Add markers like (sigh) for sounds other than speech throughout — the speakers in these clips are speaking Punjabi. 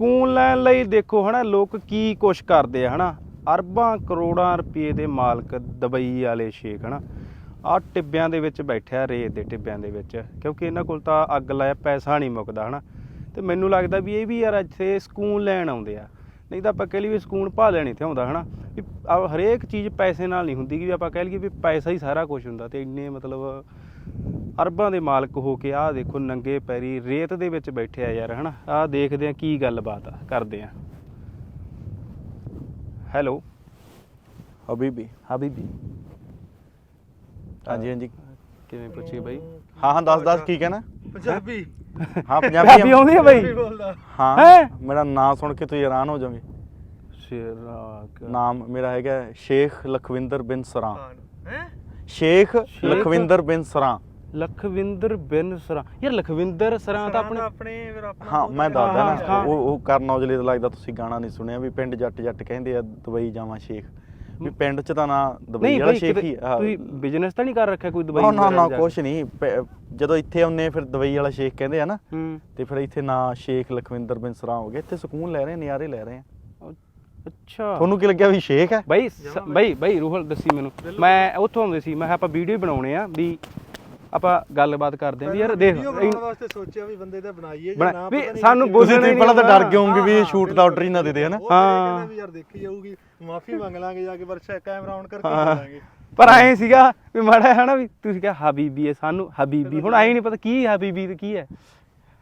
ਸਕੂਨ ਲੈਣ ਲਈ ਦੇਖੋ ਹਨਾ, ਲੋਕ ਕੀ ਕੁਛ ਕਰਦੇ ਆ ਹਨਾ। ਅਰਬਾਂ ਕਰੋੜਾਂ ਰੁਪਏ ਦੇ ਮਾਲਕ ਦੁਬਈ ਵਾਲੇ ਸ਼ੇਖ ਹਨਾ। ਆ ਟਿੱਬਿਆਂ ਦੇ ਵਿੱਚ ਬੈਠਿਆ, ਰੇਤ ਦੇ ਟਿੱਬਿਆਂ ਦੇ ਵਿੱਚ, ਕਿਉਂਕਿ ਇਹਨਾਂ ਕੋਲ ਤਾਂ ਅੱਗ ਲਾਇਆ, ਪੈਸਾ ਨਹੀਂ ਮੁੱਕਦਾ ਹਨਾ। ਤੇ ਮੈਨੂੰ ਲੱਗਦਾ ਵੀ ਇਹ ਵੀ ਯਾਰ ਇੱਥੇ ਸਕੂਨ ਲੈਣ ਆਉਂਦੇ ਆ। ਨਹੀਂ ਤਾਂ ਆਪਾਂ ਕਹਿ ਲਈਏ ਵੀ ਸਕੂਨ ਭਾ ਲੈਣ ਇੱਥੇ ਆਉਂਦਾ ਹਨਾ। ਵੀ ਆ ਹਰੇਕ ਚੀਜ਼ ਪੈਸੇ ਨਾਲ ਨਹੀਂ ਹੁੰਦੀ ਕਿ ਵੀ ਆਪਾਂ ਕਹਿ ਲਈਏ ਵੀ ਪੈਸਾ ਹੀ ਸਾਰਾ ਕੁਝ ਹੁੰਦਾ ਤੇ ਇੰਨੇ ਮਤਲਬ ਅਰਬਾਂ ਦੇ ਮਾਲਕ ਹੋ ਕੇ ਆਹ ਦੇਖੋ ਨੰਗੇ ਪੈਰੀ ਰੇਤ ਦੇ ਵਿੱਚ ਬੈਠੇ ਆ ਯਾਰ ਹਨਾ? ਆਹ ਦੇਖਦੇ ਆ ਕੀ ਗੱਲਬਾਤ ਆ ਕਰਦੇ ਆ। ਹੈਲੋ? ਹਬੀਬੀ। ਹਬੀਬੀ। ਹਾਂਜੀ ਹਾਂਜੀ। ਕਿਵੇਂ ਪੁੱਛੀ ਬਾਈ? ਹਾਂ ਹਾਂ ਦੱਸ ਦੱਸ ਕੀ ਕਹਿਣਾ? ਪੰਜਾਬੀ। ਹਾਂ ਪੰਜਾਬੀ ਪੰਜਾਬੀ ਆਉਂਦੀ ਹੈ ਬਾਈ? ਬੋਲਦਾ। ਹਾਂ ਹੈਂ? ਮੇਰਾ ਨਾਮ ਸੁਣ ਕੇ ਤੁਸੀਂ ਹੈਰਾਨ ਹੋ ਜਾਓਗੇ। ਸ਼ੇਰਾਕ ਨਾਮ ਮੇਰਾ ਹੈਗਾ ਸ਼ੇਖ ਲਖਵਿੰਦਰ ਬਿਨ ਸਰਾਂ। ਹੈ? ਸ਼ੇਖ ਲਖਵਿੰਦਰ ਬਿਨ ਸਰਾਂ। ਲਖਵਿੰਦਰ ਬਿਨ ਸਰਾਂ। ਯਾਰ ਲਖਵਿੰਦਰ ਸਰਾਂ ਤਾਂ ਆਪਣੇ ਆਪਣੇ ਫਿਰ ਆਪਣਾ ਹਾਂ ਮੈਂ ਦੱਸਦਾ ਨਾ। ਉਹ ਉਹ ਕਰਨ ਔਜਲੇ ਦਾ ਲੱਗਦਾ ਤੁਸੀਂ ਗਾਣਾ ਨਹੀਂ ਸੁਣਿਆ ਵੀ ਪਿੰਡ ਜੱਟ ਜੱਟ ਕਹਿੰਦੇ ਆ ਦੁਬਈ ਜਾਵਾਂ ਸ਼ੇਖ। ਵੀ ਪਿੰਡ 'ਚ ਤਾਂ ਨਾ ਦੁਬਈ ਵਾਲਾ ਸ਼ੇਖ ਹੀ ਆ। ਤੁਸੀਂ ਬਿਜ਼ਨਸ ਤਾਂ ਨਹੀਂ ਕਰ ਰੱਖਿਆ ਕੋਈ ਦੁਬਈ ਨਾ ਨਾ ਕੁਛ ਨਹੀਂ। ਜਦੋਂ ਇੱਥੇ ਆਉਂਦੇ ਆ ਫਿਰ ਦੁਬਈ ਵਾਲਾ ਸ਼ੇਖ ਕਹਿੰਦੇ ਆ ਨਾ ਤੇ ਫਿਰ ਇੱਥੇ ਨਾ ਸ਼ੇਖ ਲਖਵਿੰਦਰ ਬਿਨ ਸਰਾਂ ਹੋ ਗਏ ਇੱਥੇ ਸਕੂਨ ਲੈ ਰਹੇ ਆ, ਨਜ਼ਾਰੇ ਲੈ ਰਹੇ ਆ। ਅੱਛਾ। ਤੁਹਾਨੂੰ ਕੀ ਲੱਗਿਆ ਵੀ ਸ਼ੇਖ ਹੈ? ਬਾਈ ਸ- ਬਾਈ। ਬਾਈ ਰੂਹਲ ਦੱਸੀ ਮੈਨੂੰ। ਮੈਂ ਉੱਥੋਂ ਆਉਂਦੇ ਸੀ ਮੈਂ ਕਿਹਾ ਆਪਾਂ ਵੀਡੀਓ ਬਣਾਉਣੇ ਆ ਵੀ ਆਪਾਂ ਗੱਲਬਾਤ ਕਰਦੇ ਆ ਵੀ ਯਾਰ ਦੇਖ ਵੀਡੀਓ ਬਣਾਉਣ ਵਾਸਤੇ ਸੋਚਿਆ ਵੀ ਬੰਦੇ ਦਾ ਬਣਾਈਏ ਬਣਾ- ਨਾ ਵੀ ਪਤਾ ਨਹੀਂ ਸਾਨੂੰ ਕਿਵੇਂ- ਬੋਲਣਾ ਤੁਸੀਂ ਹੀ ਪਹਿਲਾਂ ਤਾਂ ਨਹੀਂ ਡਰ ਗਏ ਹੋਗੇ ਵੀ ਇਹ ਸ਼ੂਟ ਦਾ ਆਰਡਰ ਹੀ ਨਾ ਦੇ ਦੇ ਹਨਾ? ਉਹ ਤਾਂ ਇਹ ਹਾਂ। ਕਹਿੰਦੇ ਵੀ ਯਾਰ ਦੇਖੀ ਜਾਊਗੀ ਮਾਫੀ ਮੰਗ ਲਾਂਗੇ ਜਾ ਕੇ ਪਰ ਸ਼ਾਇਦ ਕੈਮਰਾ ਆਨ ਕਰਕੇ ਹਾਂ। ਕਰਾਂਗੇ ਪਰ ਐਂ ਸੀਗਾ ਵੀ ਮਾੜਾ ਹੈ ਨਾ ਵੀ ਤੁਸੀਂ ਕਿਹਾ ਹਬੀਬੀ ਹੈ ਸਾਨੂੰ ਹਬੀਬੀ। ਹੁਣ ਐਂ ਨਹੀਂ ਪਤਾ ਕੀ ਹਬੀਬੀ ਤੇ ਕੀ ਹੈ।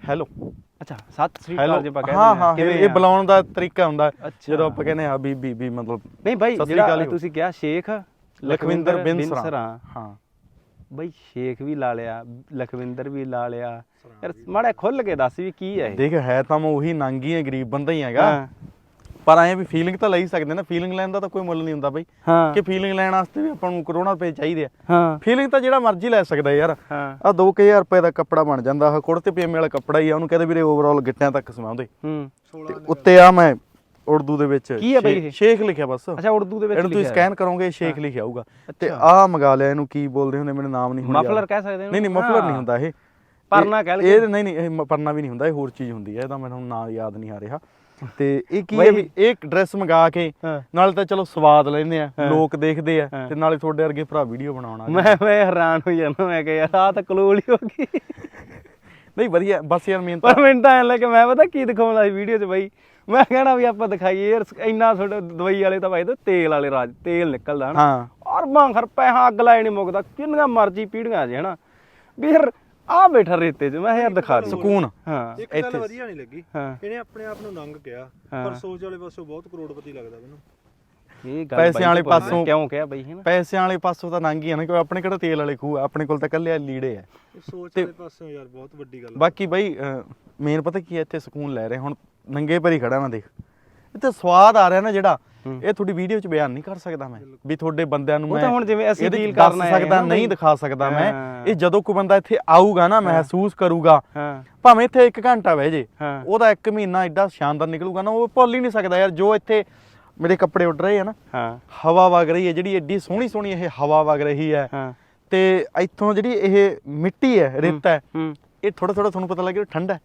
ਹੈਲੋ ਅੱਛਾ ਸਤਿ ਸ੍ਰੀ ਹੈਲੋ ਅਕਾਲ ਜੀ ਆਪਾਂ ਕਹਿੰਦੇ ਹਾਂ ਹਾਂ। ਇਹ ਕਿਵੇਂ ਇਹ ਆ? ਬੁਲਾਉਣ ਦਾ ਤਰੀਕਾ ਹੁੰਦਾ ਅੱਛਾ। ਜਦੋਂ ਆਪਾਂ ਕਹਿੰਦੇ ਆ ਬੀਬੀ ਵੀ ਮਤਲਬ ਨਹੀਂ ਜਿਹੜਾ। ਤੁਸੀਂ ਕਿਹਾ ਸ਼ੇਖ ਲਖਵਿੰਦਰ ਬਿਨ ਸਰਾਂ। ਹਾਂ। ਬਾਈ ਸ਼ੇਖ ਵੀ ਲਾ ਲਿਆ ਲਖਵਿੰਦਰ ਵੀ ਲਾ ਲਿਆ। ਯਾਰ ਮਾੜਾ ਖੁੱਲ ਕੇ ਦੱਸ ਵੀ ਕੀ ਹੈ ਇਹ। ਦੇਖ ਹੈ ਤਾਂ ਮੈਂ ਉਹੀ ਨਾਂਗੀ ਹੈ ਗਰੀਬ ਬੰਦਾ ਹੀ ਹੈਗਾ। ਪਰ ਐਂ ਵੀ ਫੀਲਿੰਗ ਤਾਂ ਲਈ ਸਕਦੇ ਨਾ ਫੀਲਿੰਗ ਲੈਣ ਦਾ ਤਾਂ ਕੋਈ ਮੁੱਲ ਨਹੀਂ ਹੁੰਦਾ ਬਈ। ਹਾਂ। ਕਿ ਫੀਲਿੰਗ ਲੈਣ ਵਾਸਤੇ ਵੀ ਆਪਾਂ ਨੂੰ ਕਰੋਨਾ ਰੁਪਏ ਚਾਹੀਦੇ ਆ। ਹਾਂ। ਫੀਲਿੰਗ ਤਾਂ ਜਿਹੜਾ ਮਰਜ਼ੀ ਲੈ ਸਕਦਾ ਯਾਰ। ਹਾਂ। ਆ 2000 ਰੁਪਏ ਦਾ ਕੱਪੜਾ ਬਣ ਜਾਂਦਾ ਆ ਕੁੜਤੇ ਪਜਾਮੇ ਵਾਲਾ ਕੱਪੜਾ ਹੀ ਆ ਉਹਨੂੰ ਕਹਿੰਦੇ ਵੀਰੇ ਓਵਰਆਲ ਗਿੱਟਿਆਂ ਤੱਕ ਸਮਾਉਂਦੇ। ਹੂੰ। ਤੇ ਉੱਤੇ ਆ ਮੈਂ ਉਰਦੂ ਦੇ ਵਿੱਚ। ਕੀ ਆ ਬਈ ਇਹ? ਸ਼ੇਖ ਲਿਖਿਆ ਬਸ। ਅੱਛਾ ਉਰਦੂ ਦੇ ਵਿੱਚ ਇਹਨੂੰ ਤੁਸੀਂ ਲਿਖਿਆ ਸਕੈਨ ਕਰੋਗੇ ਸ਼ੇਖ ਲਿਖਿਆ ਆਊਗਾ ਤੇ। ਆਹ ਮੰਗਾ ਲਿਆ ਇਹਨੂੰ ਕੀ ਬੋਲਦੇ ਹੁੰਦੇ ਮੈਨੂੰ ਨਾਮ ਨਹੀਂ ਹੁਣ ਮਫਲਰ। ਕਹਿ ਸਕਦੇ ਹੋ ਨਹੀਂ ਨਹੀਂ ਮਫਲਰ ਨਹੀਂ ਹੁੰਦਾ ਇਹ। ਪਰਨਾ ਕਹਿ ਲਈਏ। ਇਹ ਨਹੀਂ ਨਹੀਂ ਇਹ ਪਰਨਾ ਵੀ ਨਹੀਂ ਹੁੰਦਾ ਇਹ ਹੋਰ ਚੀਜ਼ ਹੁੰਦੀ ਹੈ ਇਹਦਾ ਮੈਨੂੰ ਨਾਮ ਯਾਦ ਨਹੀਂ ਆ ਰਿਹਾ। ਤੇ ਇਹ ਕੀ ਹੈ ਵੀ ਇਹ ਡਰੈਸ ਮੰਗਾ ਕੇ। ਨਾਲੇ ਤਾਂ ਚਲੋ ਸਵਾਦ ਲੈਂਦੇ ਆ। ਲੋਕ ਦੇਖਦੇ ਆ। ਤੇ ਨਾਲੇ ਤੁਹਾਡੇ ਵਰਗੇ ਭਰਾ ਵੀਡੀਓ ਬਣਾਉਣਾ ਮੈਂ ਮੈਂ ਹੈਰਾਨ ਹੋ ਜਾਂਦਾ ਮੈਂ ਕਿਹਾ ਯਾਰ ਆਹ ਤਾਂ ਕਲੋਲ ਹੀ ਹੋ ਗਈ ਨਹੀਂ ਵਧੀਆ ਬਸ ਯਾਰ ਮੇਨ ਪਰ ਤਾਂ ਐਂ ਲੱਗਾ ਮੈਂ ਪਤਾ ਕੀ ਦਿਖਾਉਂਦਾ ਸੀ ਵੀਡੀਓ 'ਚ ਬਾਈ ਮੈਂ ਕਹਿਣਾ ਵੀ ਆਪਾਂ ਦਿਖਾਈਏ ਯਾਰ ਇੰਨਾ ਤੁਹਾਡੇ ਦਵਾਈ ਵਾਲੇ ਤਾਂ ਬਾਈ ਤਾਂ ਤੇਲ ਵਾਲੇ ਰਾਜ ਤੇਲ ਨਿਕਲਦਾ ਹਨਾ ਹਾਂ ਅਰਬਾਂ ਖਰ ਪੈਸਾ ਅੱਗ ਲਾਏ ਨਹੀਂ ਮੁੱਕਦਾ ਕਿੰਨੀਆਂ ਮਰਜ਼ੀ ਪੀੜੀਆਂ ਜੇ ਹਨਾ ਵੀ ਯਾਰ ਆ ਬੈਠਾ ਰੇਤੇ 'ਚ ਮੈਂ ਕਿਹਾ ਯਾਰ ਦਿਖਾ ਦੇ। ਸਕੂਨ। ਹਾਂ। ਇੱਕ ਗੱਲ ਵਧੀਆ ਨਹੀਂ ਲੱਗੀ। ਹਾਂ। ਇਹਨੇ ਆਪਣੇ ਆਪ ਨੂੰ ਨੰਗ ਕਿਹਾ ਹਾਂ। ਪਰ ਸੋਚ ਵਾਲੇ ਪਾਸੋਂ ਬਹੁਤ ਕਰੋੜਪਤੀ ਲੱਗਦਾ ਮੈਨੂੰ। ਇਹ ਗੱਲ ਪੈਸਿਆਂ ਬਾਈ ਵਾਲੇ ਪਾਸੋਂ- ਕਿਉਂ ਕਿਹਾ ਬਾਈ ਹਨਾ ਪੈਸਿਆਂ ਵਾਲੇ ਪਾਸੋਂ ਤਾਂ ਨੰਗੀ ਆ ਨਾ ਕਿਉਂਕਿ ਆਪਣੇ ਕਿਹੜਾ ਤੇਲ ਵਾਲੇ ਖੂਹ ਆ, ਆਪਣੇ ਕੋਲ ਤਾਂ ਕੱਲੇ ਲੀੜੇ ਆ। ਸੋਚ ਵਾਲੇ ਪਾਸੋਂ ਯਾਰ ਬਹੁਤ ਵੱਡੀ ਗੱਲ ਆ। ਬਾਕੀ ਬਈ ਮੇਨ ਪਤਾ ਕੀ ਹੈ ਇੱਥੇ ਸਕੂਨ ਲੈ ਰਹੇ। ਹੁਣ ਨੰਗੇ ਭਰੀ ਖੜਾ ਨਾ ਦੇਖ। ਇੱਥੇ ਸਵਾਦ ਆ ਰਿਹਾ ਨਾ ਜਿਹੜਾ। ਹੂੰ। ਇਹ ਤੁਹਾਡੀ ਵੀਡੀਓ 'ਚ ਬਿਆਨ ਨਹੀਂ ਕਰ ਸਕਦਾ ਮੈਂ ਵੀ ਤੁਹਾਡੇ ਬੰਦਿਆਂ ਨੂੰ ਉਹ ਮੈਂ ਤਾਂ ਹੁਣ ਜਿਵੇਂ ਅਸੀਂ ਦੱਸ ਕਰਨਾ ਹੈ ਸਕਦਾ। ਨਹੀਂ ਦਿਖਾ ਸਕਦਾ ਮੈਂ। ਇਹ ਜਦੋਂ ਕੋਈ ਬੰਦਾ ਇੱਥੇ ਆਊਗਾ ਨਾ ਮਹਿਸੂਸ ਕਰੂਗਾ ਭਾਵੇਂ ਇੱਥੇ 1 ਘੰਟਾ ਬਹਿ ਜੇ ਉਹਦਾ 1 ਮਹੀਨਾ ਐਡਾ ਸ਼ਾਨਦਾਰ ਨਿਕਲੂਗਾ ਨਾ ਉਹ ਭੁੱਲ ਹੀ ਨਹੀਂ ਸਕਦਾ ਯਾਰ ਜੋ ਇੱਥੇ ਮੇਰੇ ਕੱਪੜੇ ਉੱਡ ਰਹੇ ਆ ਨਾ ਹਾਂ। ਹਵਾ ਵਗ ਰਹੀ ਹੈ ਜਿਹੜੀ ਐਡੀ ਸੋਹਣੀ ਸੋਹਣੀ ਇਹ ਹਵਾ ਵਗ ਰਹੀ ਹੈ ਹਾਂ। ਤੇ ਇੱਥੋਂ ਜਿਹੜੀ ਇਹ ਮਿੱਟੀ ਹੈ ਰੇਤਾ ਹੈ ਇਹ ਥੋੜਾ ਥੋੜਾ ਤੁਹਾਨੂੰ ਪਤਾ ਲੱਗਿਆ ਠੰਡਾ ਹੈ।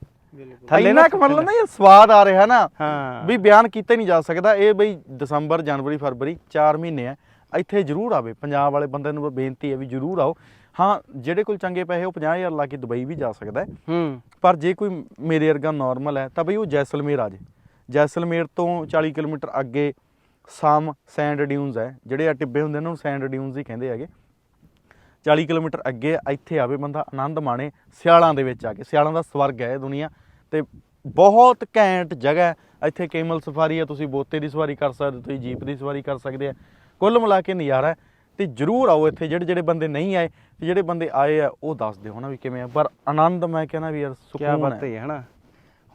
ਥੱਲੇ ਇੰਨਾ ਨਾ ਕੁ ਮਤਲਬ ਨਾ ਇਹ ਸਵਾਦ ਆ ਰਿਹਾ ਨਾ ਹਾਂ। ਵੀ ਬਿਆਨ ਕੀਤਾ ਨਹੀਂ ਜਾ ਸਕਦਾ। ਇਹ ਬਈ ਦਸੰਬਰ ਜਨਵਰੀ ਫਰਵਰੀ 4 ਮਹੀਨੇ ਆ। ਇੱਥੇ ਜ਼ਰੂਰ ਆਵੇ। ਪੰਜਾਬ ਵਾਲੇ ਬੰਦੇ ਨੂੰ ਬੇਨਤੀ ਹੈ ਵੀ ਜ਼ਰੂਰ ਆਓ। ਹਾਂ ਜਿਹੜੇ ਕੋਲ ਚੰਗੇ ਪੈਸੇ ਉਹ 50000 ਲਾ ਕੇ ਦੁਬਈ ਵੀ ਜਾ ਸਕਦਾ ਹੈ। ਹੂੰ। ਪਰ ਜੇ ਕੋਈ ਮੇਰੇ ਵਰਗਾ ਨਾਰਮਲ ਹੈ ਤਾਂ ਬਈ ਉਹ ਜੈਸਲਮੇਰ ਆ ਜੇ। ਜੈਸਲਮੇਰ ਤੋਂ 40 ਕਿਲੋਮੀਟਰ ਅੱਗੇ ਸਾਮ ਸੈਂਡ ਡਿਊਨਸ ਹੈ। ਜਿਹੜੇ ਆ ਟਿੱਬੇ ਹੁੰਦੇ ਨੇ ਉਹਨੂੰ ਸੈਂਡ ਡਿਊਨਸ ਹੀ ਕਹਿੰਦੇ ਹੈਗੇ। 40 ਕਿਲੋਮੀਟਰ ਅੱਗੇ ਇੱਥੇ ਆਵੇ ਬੰਦਾ ਆਨੰਦ ਮਾਣੇ ਸਿਆਲਾਂ ਦੇ ਵਿੱਚ ਆ ਕੇ। ਸਿਆਲਾਂ ਦਾ ਸਵਰਗ ਹੈ ਇਹ ਦੁਨੀਆ। ਤੇ ਬਹੁਤ ਘੈਂਟ ਜਗ੍ਹਾ ਇੱਥੇ ਕੇਮਲ ਸਫਾਰੀ ਹੈ ਤੁਸੀਂ ਬੋਤੇ ਦੀ ਸਵਾਰੀ ਕਰ ਸਕਦੇ ਹੋ, ਤੁਸੀਂ ਜੀਪ ਦੀ ਸਵਾਰੀ ਕਰ ਸਕਦੇ ਆ ਕੁੱਲ ਮਿਲਾ ਕੇ ਨਜ਼ਾਰਾ ਤੇ ਜਰੂਰ ਆਓ ਇੱਥੇ ਜਿਹੜੇ ਜਿਹੜੇ ਬੰਦੇ ਨਹੀਂ ਆਏ ਤੇ ਜਿਹੜੇ ਬੰਦੇ ਆਏ ਆ ਉਹ ਦੱਸ ਦਿਓ ਹਨਾ ਵੀ ਕਿਵੇਂ ਆ। ਪਰ ਆਨੰਦ ਮੈਂ ਕਹਿੰਦਾ ਵੀ ਯਾਰ ਕੀ ਸਕੂਨ ਬਾਤ ਹੈ। ਹੈ ਹਨਾ।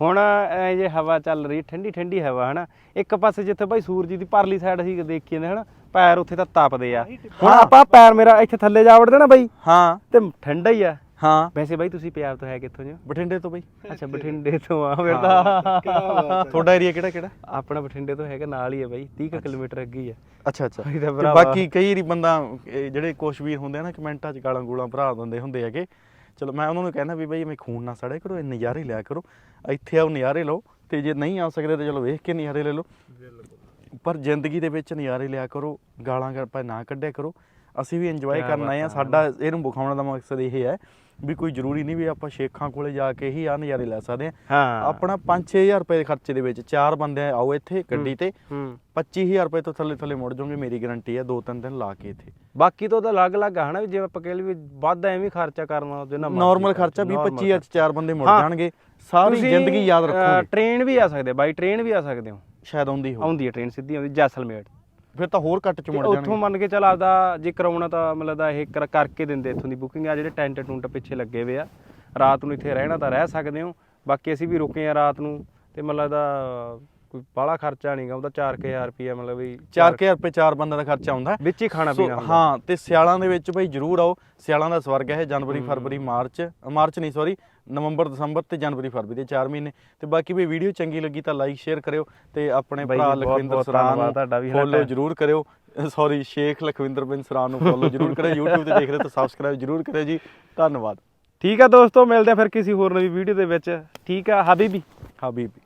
ਹੁਣ ਇਹ ਜੇ ਹਵਾ ਚੱਲ ਰਹੀ ਠੰਡੀ ਠੰਡੀ ਹਵਾ ਹਨਾ। ਇੱਕ ਪਾਸੇ ਜਿੱਥੇ ਬਾਈ ਸੂਰਜ ਦੀ ਪਰਲੀ ਸਾਈਡ ਅਸੀਂ ਦੇਖੀ ਜਾਂਦੇ ਹਨਾ ਪੈਰ ਉੱਥੇ ਤਾਂ ਤਪਦੇ ਆ। ਹੁਣ ਆਪਾਂ ਪੈਰ ਮੇਰਾ ਇੱਥੇ ਥੱਲੇ ਜਾ ਵੜਦੇ ਨਾ ਬਾਈ ਹਾਂ। ਤੇ ਠੰਡਾ ਹੀ ਆ। ਹਾਂ। ਵੈਸੇ ਬਾਈ ਤੁਸੀਂ ਪੰਜਾਬ ਤੋਂ ਹੈ ਕਿੱਥੋਂ ਜੀ? ਬਠਿੰਡੇ ਤੋਂ ਬਈ। ਅੱਛਾ ਬਠਿੰਡੇ ਤੋਂ ਆ ਫਿਰ ਤਾਂ। (laughs) ਤੁਹਾਡਾ ਏਰੀਆ ਕਿਹੜਾ ਕਿਹੜਾ? ਆਪਣਾ ਬਠਿੰਡੇ ਤੋਂ ਹੈਗਾ ਨਾਲ ਹੀ ਹੈ ਬਾਈ 30 ਕੁ ਕਿਲੋਮੀਟਰ ਅੱਗੇ ਹੀ ਆ ਅੱਛਾ ਅੱਛਾ। ਤੇ। ਬਾਕੀ ਕਈ ਵਾਰੀ ਬੰਦਾ ਜਿਹੜੇ ਕੁਛ ਵੀਰ ਹੁੰਦੇ ਆ ਨਾ ਕਮੈਂਟਾਂ 'ਚ ਗਾਲਾਂ ਗੂਲਾਂ ਭਰਾ ਦਿੰਦੇ ਹੁੰਦੇ ਹੈਗੇ। ਚਲੋ ਮੈਂ ਉਹਨਾਂ ਨੂੰ ਕਹਿੰਦਾ ਵੀ ਬਈ ਮੈਂ ਖੂਨ ਨਾ ਸੜਿਆ ਕਰੋ ਇਹ ਨਜ਼ਾਰੇ ਲਿਆ ਕਰੋ। ਇੱਥੇ ਆਓ ਨਜ਼ਾਰੇ ਲਓ। ਤੇ ਜੇ ਨਹੀਂ ਆ ਸਕਦੇ ਤਾਂ ਚਲੋ ਵੇਖ ਕੇ ਨਜ਼ਾਰੇ ਲੈ ਲਓ। ਪਰ ਜ਼ਿੰਦਗੀ ਦੇ ਵਿੱਚ ਨਜ਼ਾਰੇ ਲਿਆ ਕਰੋ ਗਾਲਾਂ ਆਪਾਂ ਨਾ ਕੱਢਿਆ ਕਰੋ। ਅਸੀਂ ਵੀ ਇੰਜੋਏ ਕਰਨ ਆਏ ਆ। ਸਾਡਾ ਇਹਨੂੰ ਵਿਖਾਉਣ ਦਾ ਮਕਸਦ ਇਹ ਹੈ ਵੀ ਕੋਈ ਜ਼ਰੂਰੀ ਨਹੀਂ ਵੀ ਆਪਾਂ ਸ਼ੇਖਾਂ ਕੋਲੇ ਜਾ ਕੇ ਹੀ ਆ ਨਜ਼ਾਰੇ ਲੈ ਸਕਦੇ ਆ ਹਾਂ। ਆਪਣਾ 5-6000 ਰੁਪਏ ਦੇ ਖਰਚੇ ਦੇ ਵਿੱਚ ਚਾਰ ਬੰਦੇ ਆਓ ਇੱਥੇ ਗੱਡੀ ਤੇ। ਹੂੰ। 25000 ਰੁਪਏ ਤੋਂ ਥੱਲੇ ਥੱਲੇ ਮੁੜ ਜਾਓਗੇ ਮੇਰੀ ਗਾਰੰਟੀ ਹੈ ਦੋ ਤਿੰਨ ਦਿਨ ਲਾ ਕੇ ਇੱਥੇ। ਬਾਕੀ ਤੋਂ ਤਾਂ ਅਲੱਗ-ਅਲੱਗ ਆ ਹਨਾ ਵੀ ਜੇ ਆਪਾਂ ਕਹਿ ਵੀ ਵੱਧ ਐਵੇਂ ਖਰਚਾ ਕਰਨਾ ਜਿੰਨਾ ਨਾਰਮਲ ਖਰਚਾ 20-25 ਚ ਚਾਰ ਬੰਦੇ ਮੁੜ। ਜਾਣਗੇ ਸਾਰੀ ਜ਼ਿੰਦਗੀ ਯਾਦ ਰੱਖੋਗੇ। ਟ੍ਰੇਨ ਵੀ ਆ ਸਕਦੇ ਬਾਈ ਟ੍ਰੇਨ ਵੀ ਆ ਸਕਦੇ ਹੋ। ਸ਼ਾਇਦ ਆਉਂਦੀ ਹੋ ਆਉਂਦੀ ਹੈ ਟ੍ਰੇਨ ਸਿੱਧੀ ਆਉਂਦੀ ਜੈਸਲਮੇਰ ਫਿਰ ਤਾਂ ਹੋਰ ਘੱਟ ਚ ਮੁੜ ਉੱਥੋਂ ਜਾਣਗੇ। ਮੰਨ ਕੇ ਚੱਲ ਆਪਦਾ ਜੇ ਕਰਾਉਣਾ ਤਾਂ ਮਤਲਬ ਦਾ ਇਹ ਕਰ- ਕਰਕੇ ਦਿੰਦੇ ਇੱਥੋਂ ਦੀ ਬੁਕਿੰਗ ਆ ਜਿਹੜੇ ਟੈਂਟ ਟੁੰਟ ਪਿੱਛੇ ਲੱਗੇ ਹੋਏ ਆ। ਰਾਤ ਨੂੰ ਇੱਥੇ ਰਹਿਣਾ ਤਾਂ ਰਹਿ ਸਕਦੇ ਹੋ। ਬਾਕੀ ਅਸੀਂ ਵੀ ਰੁਕੇ ਆ ਰਾਤ ਨੂੰ ਤੇ ਮਤਲਬ ਦਾ ਕੋਈ ਬਾਹਲਾ ਖਰਚਾ ਨਹੀਂਗਾ ਉਹਦਾ 4000 ਰੁਪਏ ਮਤਲਬ ਵੀ 4000 ਰੁਪਏ ਚਾਰ ਬੰਦਿਆਂ ਦਾ ਖਰਚਾ ਆਉਂਦਾ। ਵਿੱਚ ਹੀ ਖਾਣਾ ਪੀਣਾ। ਹਾਂ ਤੇ ਸਿਆਲਾਂ ਦੇ ਵਿੱਚ ਭਾਈ ਜਰੂਰ ਆਓ। ਸਿਆਲਾਂ ਦਾ ਸਵਰਗ ਹੈ ਜਨਵਰੀ ਫਰਵਰੀ ਮਾਰਚ। ਮਾਰਚ ਨਹੀਂ ਸੌਰੀ ਨਵੰਬਰ ਦਸੰਬਰ ਤੇ ਜਨਵਰੀ ਫਰਵਰੀ ਦੇ 4 ਮਹੀਨੇ। ਤੇ ਬਾਕੀ ਵੀ ਵੀਡੀਓ ਚੰਗੀ ਲੱਗੀ ਤਾਂ ਲਾਈਕ ਸ਼ੇਅਰ ਕਰਿਓ ਤੇ ਆਪਣੇ ਭਰਾ ਲਖਵਿੰਦਰ ਬਹੁਤ ਸਰਾਂ ਧੰਨਵਾਦ ਨੂੰ ਤੁਹਾਡਾ ਵੀ, ਹਨਾ। ਫੋਲੋ ਜਰੂਰ ਕਰਿਓ। ਸੌਰੀ ਸ਼ੇਖ ਲਖਵਿੰਦਰ ਬਿਨ ਸਰਾਂ ਨੂੰ ਫੋਲੋ ਜਰੂਰ ਕਰਿਓ। YouTube ਤੇ ਦੇਖ ਰਹੇ ਤਾਂ ਸਬਸਕ੍ਰਾਈਬ ਜਰੂਰ ਕਰਿਓ ਜੀ। ਧੰਨਵਾਦ। ਠੀਕ ਆ ਦੋਸਤੋ ਮਿਲਦੇ ਆ ਫਿਰ ਕਿਸੇ ਹੋਰ ਨਵੀਂ ਵੀਡੀਓ ਦੇ ਵਿੱਚ। ਠੀਕ ਆ ਹਬੀਬੀ। ਹਬੀਬੀ।